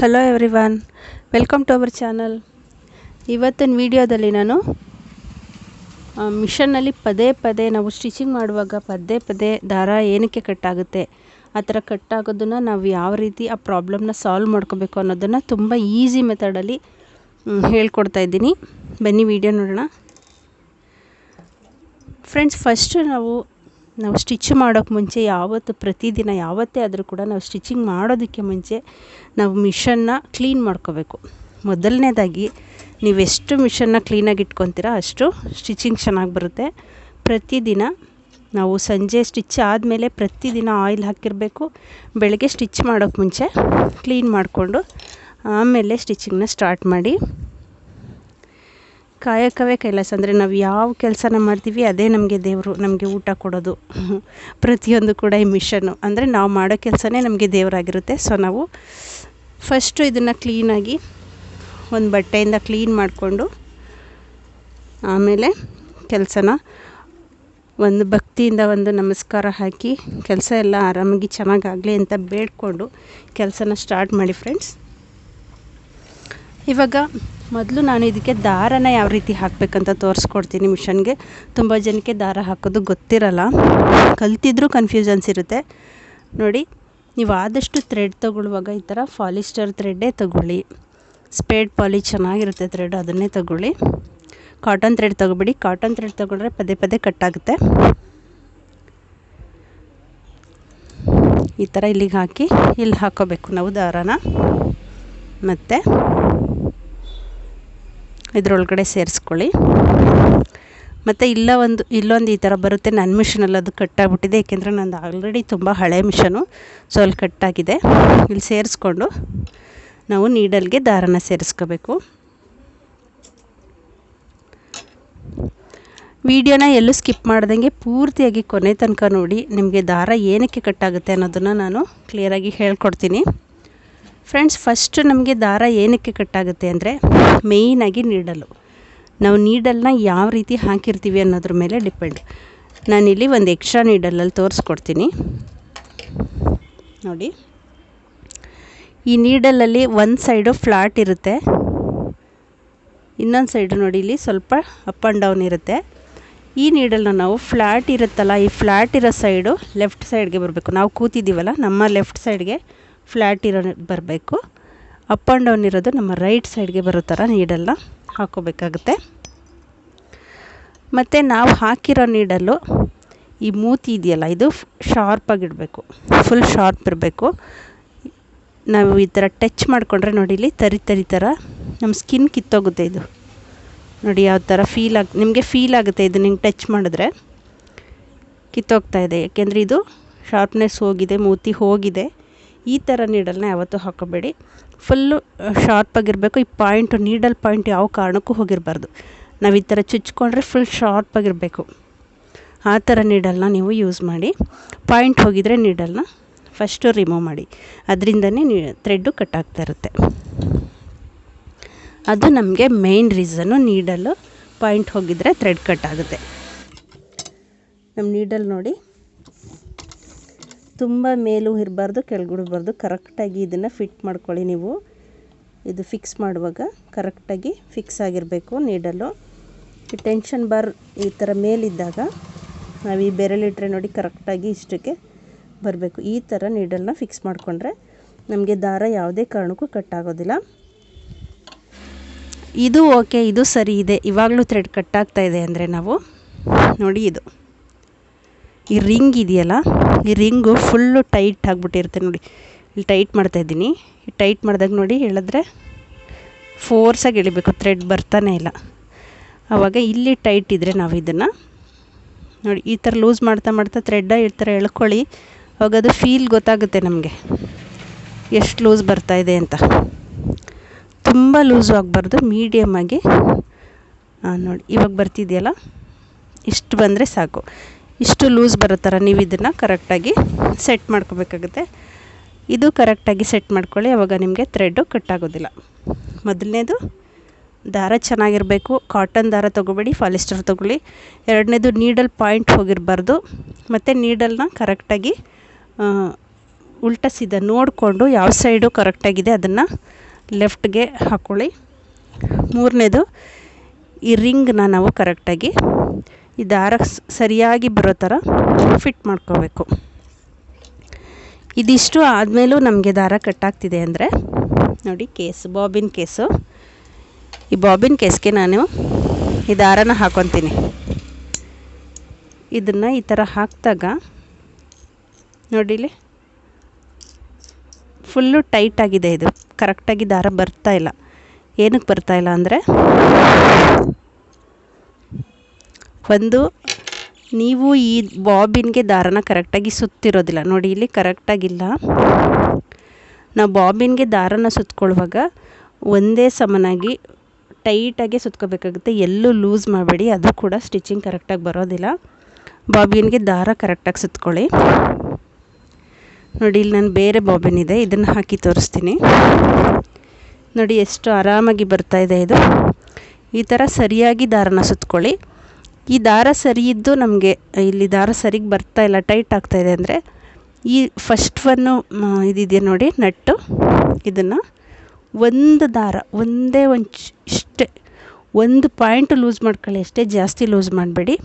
Hello everyone welcome to our channel ಇವತ್ತಿನ ವಿಡಿಯೋದಲ್ಲಿ ನಾನು ಮಿಷನ್ನಲ್ಲಿ ಪದೇ ಪದೇ ನಾವು ಸ್ಟಿಚಿಂಗ್ ಮಾಡುವಾಗ ಪದೇ ಪದೇ ದಾರ ಏನಕ್ಕೆ ಕಟ್ಟಾಗುತ್ತೆ, ಆ ಥರ ಕಟ್ಟಾಗೋದನ್ನು ನಾವು ಯಾವ ರೀತಿ ಆ ಪ್ರಾಬ್ಲಮ್ನ ಸಾಲ್ವ್ ಮಾಡ್ಕೋಬೇಕು ಅನ್ನೋದನ್ನು ತುಂಬ ಈಸಿ ಮೆಥಡಲ್ಲಿ ಹೇಳ್ಕೊಡ್ತಾ ಇದ್ದೀನಿ. ಬನ್ನಿ ವಿಡಿಯೋ ನೋಡೋಣ. ಫ್ರೆಂಡ್ಸ್ ಫಸ್ಟು ನಾವು ನಾವು ಸ್ಟಿಚ್ ಮಾಡೋಕ್ಕೆ ಮುಂಚೆ ಯಾವತ್ತು ಪ್ರತಿದಿನ ಯಾವತ್ತೇ ಆದರೂ ಕೂಡ ನಾವು ಸ್ಟಿಚಿಂಗ್ ಮಾಡೋದಕ್ಕೆ ಮುಂಚೆ ನಾವು ಮಿಷನ್ನ ಕ್ಲೀನ್ ಮಾಡ್ಕೋಬೇಕು. ಮೊದಲನೇದಾಗಿ ನೀವೆಷ್ಟು ಮಿಷನ್ನ ಕ್ಲೀನಾಗಿ ಇಟ್ಕೊತೀರ ಅಷ್ಟು ಸ್ಟಿಚಿಂಗ್ ಚೆನ್ನಾಗಿ ಬರುತ್ತೆ. ಪ್ರತಿದಿನ ನಾವು ಸಂಜೆ ಸ್ಟಿಚ್ ಆದಮೇಲೆ ಪ್ರತಿದಿನ ಆಯಿಲ್ ಹಾಕಿರಬೇಕು. ಬೆಳಗ್ಗೆ ಸ್ಟಿಚ್ ಮಾಡೋಕ್ಕೆ ಮುಂಚೆ ಕ್ಲೀನ್ ಮಾಡಿಕೊಂಡು ಆಮೇಲೆ ಸ್ಟಿಚಿಂಗ್ನ ಸ್ಟಾರ್ಟ್ ಮಾಡಿ ಕಾಯಕವೇ ಕೈಲಾಸ. ಅಂದರೆ ನಾವು ಯಾವ ಕೆಲಸನ ಮಾಡ್ತೀವಿ, ಅದೇ ನಮಗೆ ದೇವರು ನಮಗೆ ಊಟ ಕೊಡೋದು. ಪ್ರತಿಯೊಂದು ಕೂಡ ಈ ಮಿಷನ್ನು ಅಂದರೆ ನಾವು ಮಾಡೋ ಕೆಲಸನೇ ನಮಗೆ ದೇವರಾಗಿರುತ್ತೆ. ಸೊ ನಾವು ಫಸ್ಟು ಇದನ್ನು ಕ್ಲೀನಾಗಿ ಒಂದು ಬಟ್ಟೆಯಿಂದ ಕ್ಲೀನ್ ಮಾಡಿಕೊಂಡು ಆಮೇಲೆ ಕೆಲಸನ ಒಂದು ಭಕ್ತಿಯಿಂದ ಒಂದು ನಮಸ್ಕಾರ ಹಾಕಿ ಕೆಲಸ ಎಲ್ಲ ಆರಾಮಾಗಿ ಚೆನ್ನಾಗಾಗಲಿ ಅಂತ ಬೇಡ್ಕೊಂಡು ಕೆಲಸನ ಸ್ಟಾರ್ಟ್ ಮಾಡಿ ಫ್ರೆಂಡ್ಸ್ ಇವಾಗ ಮೊದಲು ನಾನು ಇದಕ್ಕೆ ದಾರನ ಯಾವ ರೀತಿ ಹಾಕಬೇಕಂತ ತೋರಿಸ್ಕೊಡ್ತೀನಿ ಮಿಷನ್ಗೆ. ತುಂಬ ಜನಕ್ಕೆ ದಾರ ಹಾಕೋದು ಗೊತ್ತಿರಲ್ಲ. ಕಲ್ತಿದ್ರೂ ಕನ್ಫ್ಯೂಷನ್ಸ್ ಇರುತ್ತೆ. ನೋಡಿ, ನೀವು ಆದಷ್ಟು ಥ್ರೆಡ್ ತೊಗೊಳ್ಳುವಾಗ ಈ ಥರ ಫಾಲಿಸ್ಟರ್ ಥ್ರೆಡ್ಡೇ ತೊಗೊಳ್ಳಿ. ಸ್ಪೇಡ್ ಪಾಲಿ ಚೆನ್ನಾಗಿರುತ್ತೆ ಥ್ರೆಡ್ ಅದನ್ನೇ ತೊಗೊಳ್ಳಿ. ಕಾಟನ್ ಥ್ರೆಡ್ ತೊಗೊಬೇಡಿ. ಕಾಟನ್ ಥ್ರೆಡ್ ತೊಗೊಂಡ್ರೆ ಪದೇ ಪದೇ ಕಟ್ಟಾಗುತ್ತೆ ಈ ಥರ ಇಲ್ಲಿಗೆ ಹಾಕಿ, ಇಲ್ಲಿ ಹಾಕೋಬೇಕು ನಾವು ದಾರನ. ಮತ್ತು ಇದರೊಳಗಡೆ ಸೇರಿಸ್ಕೊಳ್ಳಿ. ಮತ್ತು ಇಲ್ಲ ಒಂದು, ಇಲ್ಲೊಂದು ಈ ಥರ ಬರುತ್ತೆ, ನನ್ನ ಮಿಷನಲ್ಲಿ ಅದು ಕಟ್ಟಾಗ್ಬಿಟ್ಟಿದೆ, ಏಕೆಂದರೆ ನಂದು ಆಲ್ರೆಡಿ ತುಂಬ ಹಳೆ ಮಿಷನು, ಸೊ ಅಲ್ಲಿ ಕಟ್ಟಾಗಿದೆ. ಇಲ್ಲಿ ಸೇರಿಸ್ಕೊಂಡು ನಾವು ನೀಡಲ್ಗೆ ದಾರನ ಸೇರಿಸ್ಕೋಬೇಕು. ವಿಡಿಯೋನ ಎಲ್ಲೂ ಸ್ಕಿಪ್ ಮಾಡ್ದಂಗೆ ಪೂರ್ತಿಯಾಗಿ ಕೊನೆ ತನಕ ನೋಡಿ, ನಿಮಗೆ ದಾರ ಏನಕ್ಕೆ ಕಟ್ಟಾಗುತ್ತೆ ಅನ್ನೋದನ್ನು ನಾನು ಕ್ಲಿಯರಾಗಿ ಹೇಳ್ಕೊಡ್ತೀನಿ. ಫ್ರೆಂಡ್ಸ್ ಫಸ್ಟ್ ನಮಗೆ ದಾರ ಏನಕ್ಕೆ ಕಟ್ಟಾಗುತ್ತೆ ಅಂದರೆ ಮೇಯ್ನಾಗಿ ನೀಡಲು. ನಾವು ನೀಡಲ್ನ ಯಾವ ರೀತಿ ಹಾಕಿರ್ತೀವಿ ಅನ್ನೋದ್ರ ಮೇಲೆ ಡಿಪೆಂಡ್ ನಾನಿಲ್ಲಿ ಒಂದು ಎಕ್ಸ್ಟ್ರಾ ನೀಡಲಲ್ಲಿ ತೋರಿಸ್ಕೊಡ್ತೀನಿ. ನೋಡಿ. ಈ ನೀಡಲಲ್ಲಿ ಒಂದು ಸೈಡು ಫ್ಲಾಟ್ ಇರುತ್ತೆ. ಇನ್ನೊಂದು ಸೈಡು ನೋಡಿ, ಇಲ್ಲಿ ಸ್ವಲ್ಪ ಅಪ್ ಆ್ಯಂಡ್ ಡೌನ್ ಇರುತ್ತೆ. ಈ ನೀಡಲ್ನ ನಾವು ಫ್ಲ್ಯಾಟ್ ಇರುತ್ತಲ್ಲ, ಈ ಫ್ಲ್ಯಾಟ್ ಇರೋ ಸೈಡು ಲೆಫ್ಟ್ ಸೈಡ್ಗೆ ಬರಬೇಕು. ನಾವು ಕೂತಿದ್ದೀವಲ್ಲ, ನಮ್ಮ ಲೆಫ್ಟ್ ಸೈಡ್ಗೆ ಫ್ಲ್ಯಾಟ್ ಇರೋ ಬರಬೇಕು. ಅಪ್ ಆ್ಯಂಡ್ ಡೌನ್ ಇರೋದು ನಮ್ಮ ರೈಟ್ ಸೈಡ್ಗೆ ಬರೋ ಥರ ನೀಡಲ್ನ ಹಾಕೋಬೇಕಾಗುತ್ತೆ. ಮತ್ತು ನಾವು ಹಾಕಿರೋ ನೀಡಲ್ಲು ಈ ಮೂತಿ ಇದೆಯಲ್ಲ, ಇದು ಶಾರ್ಪಾಗಿಡಬೇಕು ಫುಲ್ ಶಾರ್ಪ್ ಇರಬೇಕು. ನಾವು ಈ ಥರ ಟಚ್ ಮಾಡಿಕೊಂಡ್ರೆ ನೋಡಿ ಇಲ್ಲಿ ತರಿ ತರಿ ಥರ ನಮ್ಮ ಸ್ಕಿನ್ ಕಿತ್ತೋಗುತ್ತೆ ಇದು. ನೋಡಿ ಯಾವ ಥರ ಫೀಲ್ ಆಗಿ ನಿಮಗೆ ಫೀಲ್ ಆಗುತ್ತೆ ಇದು ನಿಂಗೆ ಟಚ್ ಮಾಡಿದ್ರೆ. ಕಿತ್ತೋಗ್ತಾ ಇದೆ. ಯಾಕೆಂದರೆ ಇದು ಶಾರ್ಪ್ನೆಸ್ ಹೋಗಿದೆ, ಮೂತಿ ಹೋಗಿದೆ. ಈ ಥರ ನೀಡಲ್ನ ಯಾವತ್ತೂ ಹಾಕೋಬೇಡಿ. ಫುಲ್ಲು ಶಾರ್ಪಾಗಿರಬೇಕು ಈ ಪಾಯಿಂಟು ನೀಡಲ್ ಪಾಯಿಂಟ್ ಯಾವ ಕಾರಣಕ್ಕೂ ಹೋಗಿರಬಾರ್ದು. ನಾವು ಈ ಥರ ಚುಚ್ಕೊಂಡ್ರೆ ಫುಲ್ ಶಾರ್ಪಾಗಿರಬೇಕು ಆ ಥರ ನೀಡಲ್ನ ನೀವು ಯೂಸ್ ಮಾಡಿ. ಪಾಯಿಂಟ್ ಹೋಗಿದರೆ ನೀಡಲ್ನ ಫಸ್ಟು ರಿಮೂವ್ ಮಾಡಿ. ಅದರಿಂದನೇ ನೀ ಥ್ರೆಡ್ಡು ಕಟ್ಟಾಗ್ತಾ ಇರುತ್ತೆ. ಅದು ನಮಗೆ ಮೇಯ್ನ್ ರೀಸನ್ನು ನೀಡಲು ಪಾಯಿಂಟ್ ಹೋಗಿದರೆ ಥ್ರೆಡ್ ಕಟ್ ಆಗುತ್ತೆ. ನಮ್ಮ ನೀಡಲ್ ನೋಡಿ. ತುಂಬ ಮೇಲೂ ಇರಬಾರ್ದು ಕೆಳಗಿಡಬಾರ್ದು ಕರೆಕ್ಟಾಗಿ ಇದನ್ನು ಫಿಟ್ ಮಾಡ್ಕೊಳ್ಳಿ ನೀವು. ಇದು ಫಿಕ್ಸ್ ಮಾಡುವಾಗ ಕರೆಕ್ಟಾಗಿ ಫಿಕ್ಸ್ ಆಗಿರಬೇಕು ನೀಡಲು ಈ ಟೆನ್ಷನ್ ಬಾರ್ ಈ ಥರ ಮೇಲಿದ್ದಾಗ ನಾವು ಈ ಬೆರಳಿಟ್ರೆ ನೋಡಿ ಕರೆಕ್ಟಾಗಿ ಇಷ್ಟಕ್ಕೆ ಬರಬೇಕು. ಈ ಥರ ನೀಡಲ್ನ ಫಿಕ್ಸ್ ಮಾಡಿಕೊಂಡ್ರೆ ನಮಗೆ ದಾರ ಯಾವುದೇ ಕಾರಣಕ್ಕೂ ಕಟ್ಟಾಗೋದಿಲ್ಲ ಇದು ಓಕೆ ಇದು ಸರಿ ಇದೆ. ಇವಾಗಲೂ ಥ್ರೆಡ್ ಕಟ್ಟಾಗ್ತಾ ಇದೆ ಅಂದರೆ ನಾವು ನೋಡಿ ಇದು. ಈ ರಿಂಗ್ ಇದೆಯಲ್ಲ, ಈ ರಿಂಗು ಫುಲ್ಲು ಟೈಟ್ ಆಗಿಬಿಟ್ಟಿರುತ್ತೆ ನೋಡಿ. ಇಲ್ಲಿ ಟೈಟ್ ಮಾಡ್ತಾಯಿದ್ದೀನಿ ಈ ಟೈಟ್ ಮಾಡಿದಾಗ ನೋಡಿ ಹೇಳಿದ್ರೆ ಫೋರ್ಸಾಗಿ ಎಳಿಬೇಕು ಥ್ರೆಡ್ ಬರ್ತಾನೆ ಇಲ್ಲ. ಆವಾಗ ಇಲ್ಲಿ ಟೈಟ್ ಇದ್ದರೆ ನಾವು ಇದನ್ನು ನೋಡಿ, ಈ ಥರ ಲೂಸ್ ಮಾಡ್ತಾ ಮಾಡ್ತಾ ಥ್ರೆಡ್ಡ ಈ ಥರ ಎಳ್ಕೊಳ್ಳಿ. ಅವಾಗ ಅದು ಫೀಲ್ ಗೊತ್ತಾಗುತ್ತೆ ನಮಗೆ. ಎಷ್ಟು ಲೂಸ್ ಬರ್ತಾಯಿದೆ ಅಂತ. ತುಂಬ ಲೂಸು ಆಗಬಾರ್ದು ಮೀಡಿಯಮಾಗಿ ನೋಡಿ, ಇವಾಗ ಬರ್ತಿದೆಯಲ್ಲ, ಇಷ್ಟು ಬಂದರೆ ಸಾಕು. ಇಷ್ಟು ಲೂಸ್ ಬರೋ ಥರ ನೀವು ಇದನ್ನು ಕರೆಕ್ಟಾಗಿ ಸೆಟ್ ಮಾಡ್ಕೋಬೇಕಾಗುತ್ತೆ. ಇದು ಕರೆಕ್ಟಾಗಿ ಸೆಟ್ ಮಾಡ್ಕೊಳ್ಳಿ ಆವಾಗ ನಿಮಗೆ ಥ್ರೆಡ್ಡು ಕಟ್ಟಾಗೋದಿಲ್ಲ ಮೊದಲನೇದು ದಾರ ಚೆನ್ನಾಗಿರಬೇಕು ಕಾಟನ್ ದಾರ ತೊಗೋಬೇಡಿ ಫಾಲಿಸ್ಟರ್ ತೊಗೊಳ್ಳಿ. ಎರಡನೇದು ನೀಡಲ್ ಪಾಯಿಂಟ್ ಹೋಗಿರಬಾರ್ದು. ಮತ್ತು ನೀಡಲ್ನ ಕರೆಕ್ಟಾಗಿ ಉಲ್ಟಸಿದ ಸೀದಾ ನೋಡಿಕೊಂಡು ಯಾವ ಸೈಡು ಕರೆಕ್ಟಾಗಿದೆ ಅದನ್ನು ಲೆಫ್ಟ್ಗೆ ಹಾಕ್ಕೊಳ್ಳಿ ಮೂರನೇದು ಈ ರಿಂಗ್ನ ನಾವು ಕರೆಕ್ಟಾಗಿ ಈ ದಾರ ಸರಿಯಾಗಿ ಬರೋ ಥರ ಫಿಟ್ ಮಾಡ್ಕೋಬೇಕು. ಇದಿಷ್ಟು ಆದಮೇಲೂ ನಮಗೆ ದಾರ ಕಟ್ಟಾಗ್ತಿದೆ ಅಂದರೆ, ನೋಡಿ ಕೇಸ್, ಬಾಬಿನ್ ಕೇಸು. ಈ ಬಾಬಿನ್ ಕೇಸ್ಗೆ ನಾನು ಈ ದಾರನ ಹಾಕೊತೀನಿ. ಇದನ್ನು ಈ ಥರ ಹಾಕಿದಾಗ, ನೋಡಿಲಿ? ಫುಲ್ಲು ಟೈಟ್ ಆಗಿದೆ ಇದು. ಕರೆಕ್ಟಾಗಿ ದಾರ ಬರ್ತಾ ಇಲ್ಲ. ಏನಕ್ಕೆ ಬರ್ತಾ ಇಲ್ಲ ಅಂದರೆ ಒಂದು ನೀವು ಈ ಬಾಬಿನ್ಗೆ ದಾರನ ಕರೆಕ್ಟಾಗಿ ಸುತ್ತಿರೋದಿಲ್ಲ. ನೋಡಿ, ಇಲ್ಲಿ ಕರೆಕ್ಟಾಗಿಲ್ಲ. ನಾವು ಬಾಬಿನ್ಗೆ ದಾರನ ಸುತ್ಕೊಳ್ಳುವಾಗ ಒಂದೇ ಸಮನಾಗಿ ಟೈಟಾಗೆ ಸುತ್ಕೋಬೇಕಾಗುತ್ತೆ. ಎಲ್ಲೂ ಲೂಸ್ ಮಾಡಬೇಡಿ. ಅದು ಕೂಡ ಸ್ಟಿಚಿಂಗ್ ಕರೆಕ್ಟಾಗಿ ಬರೋದಿಲ್ಲ. ಬಾಬಿನ್ಗೆ ದಾರ ಕರೆಕ್ಟಾಗಿ ಸುತ್ಕೊಳ್ಳಿ. ನೋಡಿ, ಇಲ್ಲಿ ನಾನು ಬೇರೆ ಬಾಬಿನ್ ಇದೆ. ಇದನ್ನು ಹಾಕಿ ತೋರಿಸ್ತೀನಿ. ನೋಡಿ, ಎಷ್ಟು ಆರಾಮಾಗಿ ಬರ್ತಾ ಇದೆ ಇದು. ಈ ಥರ ಸರಿಯಾಗಿ ದಾರನ ಸುತ್ಕೊಳ್ಳಿ. ಈ ದಾರ ಸರಿ ಇದ್ದು ನಮಗೆ, ಇಲ್ಲಿ ದಾರ ಸರಿಗೆ ಬರ್ತಾ ಇಲ್ಲ, ಟೈಟ್ ಆಗ್ತಾ ಇದೆ ಅಂದರೆ, ಈ ಫಸ್ಟ್ ಒನ್ನು ಇದಿದೆಯಾ ನೋಡಿ, ನಟ್ಟು. ಇದನ್ನು ಒಂದು ದಾರ, ಒಂದೇ ಒಂದು ಇಷ್ಟೇ. ಒಂದು ಪಾಯಿಂಟ್ ಲೂಸ್ ಮಾಡ್ಕೊಳ್ಳಿ ಅಷ್ಟೇ, ಜಾಸ್ತಿ ಲೂಸ್ ಮಾಡಬೇಡಿ.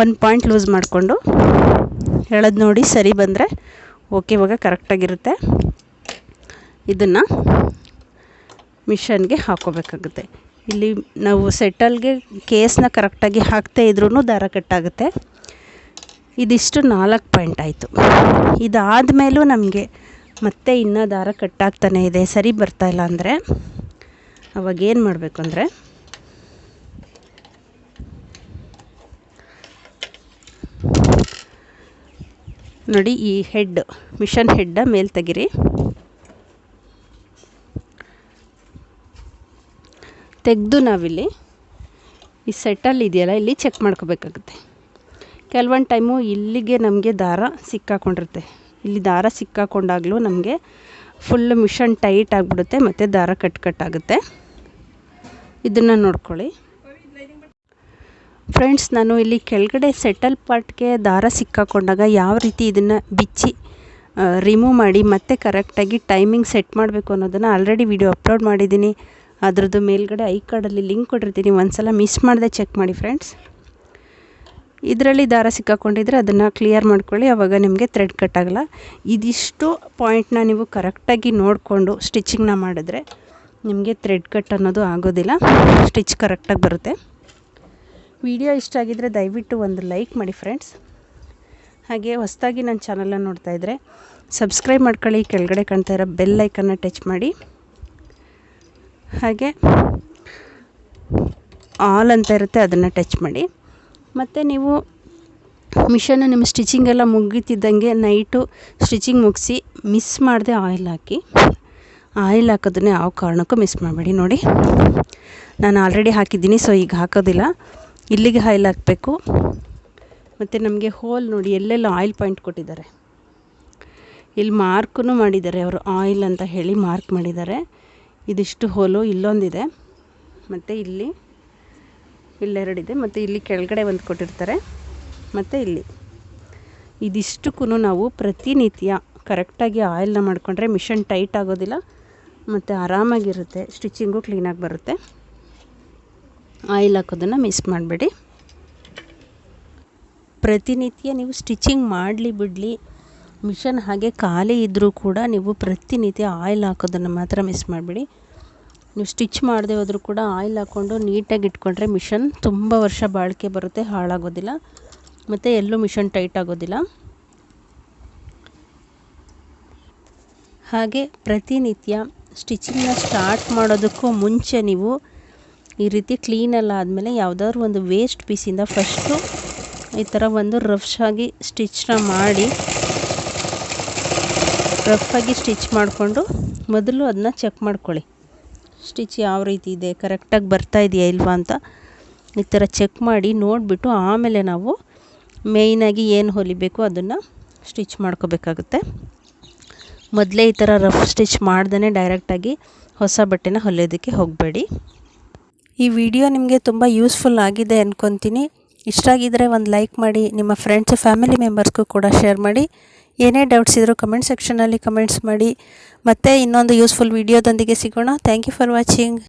ಒಂದು ಪಾಯಿಂಟ್ ಲೂಸ್ ಮಾಡಿಕೊಂಡು, ಹೇಳೋದು ನೋಡಿ ಸರಿ ಬಂದರೆ, ಓಕೆ, ಇವಾಗ ಕರೆಕ್ಟಾಗಿರುತ್ತೆ ಇದನ್ನು ಮಿಷನ್ಗೆ ಹಾಕೋಬೇಕಾಗುತ್ತೆ. ಇಲ್ಲಿ ನಾವು ಸೆಟಲ್ಗೆ ಕೇಸನ್ನ ಕರೆಕ್ಟಾಗಿ ಹಾಕ್ತಾ ಇದ್ರೂ ದಾರ ಕಟ್ಟಾಗುತ್ತೆ. ಇದಿಷ್ಟು ನಾಲ್ಕು ಪಾಯಿಂಟ್ ಆಯಿತು. ಇದಾದಮೇಲೂ ನಮಗೆ ಮತ್ತೆ ಇನ್ನೂ ದಾರ ಕಟ್ಟಾಗ್ತಾನೆ ಇದೆ. ಸರಿ ಬರ್ತಾ ಇಲ್ಲ ಅಂದರೆ ಅವಾಗ ಏನು ಮಾಡಬೇಕು ಅಂದರೆ ನೋಡಿ ಈ ಹೆಡ್, ಮಿಷನ್ ಹೆಡ್ಡ ಮೇಲೆ ತೆಗಿರಿ. ತೆಗೆದು ನಾವಿಲ್ಲಿ ಈ ಸೆಟ್ಟಲ್ಲಿ ಇದೆಯಲ್ಲ, ಇಲ್ಲಿ ಚೆಕ್ ಮಾಡ್ಕೋಬೇಕಾಗುತ್ತೆ. ಕೆಲವೊಂದು ಟೈಮು ಇಲ್ಲಿಗೆ ನಮಗೆ ದಾರ ಸಿಕ್ಕಾಕೊಂಡಿರುತ್ತೆ. ಇಲ್ಲಿ ದಾರ ಸಿಕ್ಕಾಕೊಂಡಾಗಲೂ ನಮಗೆ ಫುಲ್ ಮಿಷನ್ ಟೈಟ್ ಆಗಿಬಿಡುತ್ತೆ, ಮತ್ತು ದಾರ ಕಟ್ ಕಟ್ಟಾಗುತ್ತೆ ಇದನ್ನು ನೋಡ್ಕೊಳ್ಳಿ. ಫ್ರೆಂಡ್ಸ್ ನಾನು ಇಲ್ಲಿ ಕೆಳಗಡೆ ಸೆಟಲ್ ಪಾರ್ಟ್ಗೆ ದಾರ ಸಿಕ್ಕಾಕೊಂಡಾಗ ಯಾವ ರೀತಿ ಇದನ್ನು ಬಿಚ್ಚಿ ರಿಮೂವ್ ಮಾಡಿ, ಮತ್ತೆ ಕರೆಕ್ಟಾಗಿ ಟೈಮಿಂಗ್ ಸೆಟ್ ಮಾಡಬೇಕು ಅನ್ನೋದನ್ನು ಆಲ್ರೆಡಿ ವಿಡಿಯೋ ಅಪ್ಲೋಡ್ ಮಾಡಿದ್ದೀನಿ. ಅದರದ್ದು ಮೇಲ್ಗಡೆ ಐ ಕಾರ್ಡಲ್ಲಿ ಲಿಂಕ್ ಕೊಟ್ಟಿರ್ತೀನಿ. ಒಂದ್ಸಲ ಮಿಸ್ ಮಾಡದೆ ಚೆಕ್ ಮಾಡಿ ಫ್ರೆಂಡ್ಸ್ ಇದರಲ್ಲಿ ದಾರ ಸಿಕ್ಕಾಕೊಂಡಿದ್ರೆ ಅದನ್ನು ಕ್ಲಿಯರ್ ಮಾಡ್ಕೊಳ್ಳಿ. ಆವಾಗ ನಿಮಗೆ ಥ್ರೆಡ್ ಕಟ್ ಆಗಲ್ಲ. ಇದಿಷ್ಟು ಪಾಯಿಂಟ್ನ ನೀವು ಕರೆಕ್ಟಾಗಿ ನೋಡಿಕೊಂಡು ಸ್ಟಿಚಿಂಗ್ನ ಮಾಡಿದ್ರೆ ನಿಮಗೆ ಥ್ರೆಡ್ ಕಟ್ ಅನ್ನೋದು ಆಗೋದಿಲ್ಲ. ಸ್ಟಿಚ್ ಕರೆಕ್ಟಾಗಿ ಬರುತ್ತೆ. ವಿಡಿಯೋ ಇಷ್ಟ ಆಗಿದ್ದರೆ ದಯವಿಟ್ಟು ಒಂದು ಲೈಕ್ ಮಾಡಿ ಫ್ರೆಂಡ್ಸ್ ಹಾಗೆ ಹೊಸದಾಗಿ ನನ್ನ ಚಾನಲನ್ನು ನೋಡ್ತಾಯಿದ್ರೆ ಸಬ್ಸ್ಕ್ರೈಬ್ ಮಾಡ್ಕೊಳ್ಳಿ. ಕೆಳಗಡೆ ಕಾಣ್ತಾ ಇರೋ ಬೆಲ್ ಐಕನ್ನ ಟಚ್ ಮಾಡಿ. ಹಾಗೆ ಆಲ್ ಅಂತ ಇರುತ್ತೆ, ಅದನ್ನು ಟಚ್ ಮಾಡಿ. ಮತ್ತು ನೀವು ಮಿಷನ್ನು ನಿಮ್ಮ ಸ್ಟಿಚಿಂಗ್ ಎಲ್ಲ ಮುಗೀತಿದ್ದಂಗೆ ನೈಟು ಸ್ಟಿಚಿಂಗ್ ಮುಗಿಸಿ ಮಿಸ್ ಮಾಡದೆ ಆಯಿಲ್ ಹಾಕಿ. ಆಯಿಲ್ ಹಾಕೋದನ್ನೇ ಯಾವ ಕಾರಣಕ್ಕೂ ಮಿಸ್ ಮಾಡಬೇಡಿ ನೋಡಿ. ನಾನು ಆಲ್ರೆಡಿ ಹಾಕಿದ್ದೀನಿ ಸೊ ಈಗ ಹಾಕೋದಿಲ್ಲ. ಇಲ್ಲಿಗೆ ಆಯಿಲ್ ಹಾಕಬೇಕು. ಮತ್ತು ನಮಗೆ ಹೋಲ್ ನೋಡಿ ಎಲ್ಲೆಲ್ಲ ಆಯಿಲ್ ಪಾಯಿಂಟ್ ಕೊಟ್ಟಿದ್ದಾರೆ. ಇಲ್ಲಿ ಮಾರ್ಕೂ ಮಾಡಿದ್ದಾರೆ, ಅವರು ಆಯಿಲ್ ಅಂತ ಹೇಳಿ ಮಾರ್ಕ್ ಮಾಡಿದ್ದಾರೆ. ಇದಿಷ್ಟು ಹೋಲು ಇಲ್ಲೊಂದಿದೆ. ಮತ್ತು ಇಲ್ಲಿ ಇಲ್ಲೆರಡಿದೆ. ಮತ್ತು ಇಲ್ಲಿ ಕೆಳಗಡೆ ಒಂದು ಕೊಟ್ಟಿರ್ತಾರೆ. ಮತ್ತು ಇಲ್ಲಿ. ಇದಿಷ್ಟಕ್ಕೂ ನಾವು ಪ್ರತಿನಿತ್ಯ ಕರೆಕ್ಟಾಗಿ ಆಯಿಲ್ನ ಮಾಡಿಕೊಂಡ್ರೆ ಮಿಷನ್ ಟೈಟ್ ಆಗೋದಿಲ್ಲ. ಮತ್ತು ಆರಾಮಾಗಿರುತ್ತೆ. ಸ್ಟಿಚಿಂಗು ಕ್ಲೀನಾಗಿ ಬರುತ್ತೆ. ಆಯಿಲ್ ಹಾಕೋದನ್ನು ಮಿಸ್ ಮಾಡಬೇಡಿ. ಪ್ರತಿನಿತ್ಯ ನೀವು ಸ್ಟಿಚಿಂಗ್ ಮಾಡಲಿ ಬಿಡಲಿ. ಮಿಷನ್ ಹಾಗೆ ಖಾಲಿ ಇದ್ದರೂ ಕೂಡ ನೀವು ಪ್ರತಿನಿತ್ಯ ಆಯಿಲ್ ಹಾಕೋದನ್ನು ಮಾತ್ರ ಮಿಸ್ ಮಾಡಬೇಡಿ. ನೀವು ಸ್ಟಿಚ್ ಮಾಡದೆ ಹೋದರೂ ಕೂಡ ಆಯಿಲ್ ಹಾಕ್ಕೊಂಡು ನೀಟಾಗಿ ಇಟ್ಕೊಂಡ್ರೆ ಮಿಷನ್ ತುಂಬ ವರ್ಷ ಬಾಳಿಕೆ ಬರುತ್ತೆ, ಹಾಳಾಗೋದಿಲ್ಲ. ಮತ್ತು ಎಲ್ಲೂ ಮಿಷನ್ ಟೈಟ್ ಆಗೋದಿಲ್ಲ. ಹಾಗೆ ಪ್ರತಿನಿತ್ಯ ಸ್ಟಿಚಿಂಗ್ನ ಸ್ಟಾರ್ಟ್ ಮಾಡೋದಕ್ಕೂ ಮುಂಚೆ ನೀವು ಈ ರೀತಿ ಕ್ಲೀನೆಲ್ಲ ಆದಮೇಲೆ ಯಾವುದಾದ್ರು ಒಂದು ವೇಸ್ಟ್ ಪೀಸಿಂದ ಫಸ್ಟು ಈ ಥರ ಒಂದು ರಫ್ಶಾಗಿ ಸ್ಟಿಚ್ನ ಮಾಡಿ ರಫಾಗಿ ಸ್ಟಿಚ್ ಮಾಡಿಕೊಂಡು ಮೊದಲು ಅದನ್ನ ಚೆಕ್ ಮಾಡ್ಕೊಳ್ಳಿ. ಸ್ಟಿಚ್ ಯಾವ ರೀತಿ ಇದೆ, ಕರೆಕ್ಟಾಗಿ ಬರ್ತಾ ಇದೆಯಾ ಇಲ್ವಾ ಅಂತ ಈ ಥರ ಚೆಕ್ ಮಾಡಿ ನೋಡಿಬಿಟ್ಟು ಆಮೇಲೆ ನಾವು ಮೇಯ್ನಾಗಿ ಏನು ಹೊಲಿಬೇಕು ಅದನ್ನು ಸ್ಟಿಚ್ ಮಾಡ್ಕೋಬೇಕಾಗುತ್ತೆ. ಮೊದಲೇ ಈ ಥರ ರಫ್ ಸ್ಟಿಚ್ ಮಾಡ್ದೇ ಡೈರೆಕ್ಟಾಗಿ ಹೊಸ ಬಟ್ಟೆನ ಹೊಲಿಯೋದಕ್ಕೆ ಹೋಗಬೇಡಿ. ಈ ವಿಡಿಯೋ ನಿಮಗೆ ತುಂಬ ಯೂಸ್ಫುಲ್ ಆಗಿದೆ ಅಂದ್ಕೊತೀನಿ ಇಷ್ಟ ಆಗಿದ್ದರೆ ಒಂದು ಲೈಕ್ ಮಾಡಿ, ನಿಮ್ಮ ಫ್ರೆಂಡ್ಸ್ ಫ್ಯಾಮಿಲಿ ಮೆಂಬರ್ಸ್ಗೂ ಕೂಡ ಶೇರ್ ಮಾಡಿ. ಏನೇ ಡೌಟ್ಸ್ ಇದ್ದರೂ ಕಮೆಂಟ್ ಸೆಕ್ಷನಲ್ಲಿ ಕಮೆಂಟ್ಸ್ ಮಾಡಿ. ಮತ್ತೆ ಇನ್ನೊಂದು ಯೂಸ್ಫುಲ್ ವೀಡಿಯೋದೊಂದಿಗೆ ಸಿಗೋಣ. Thank you for watching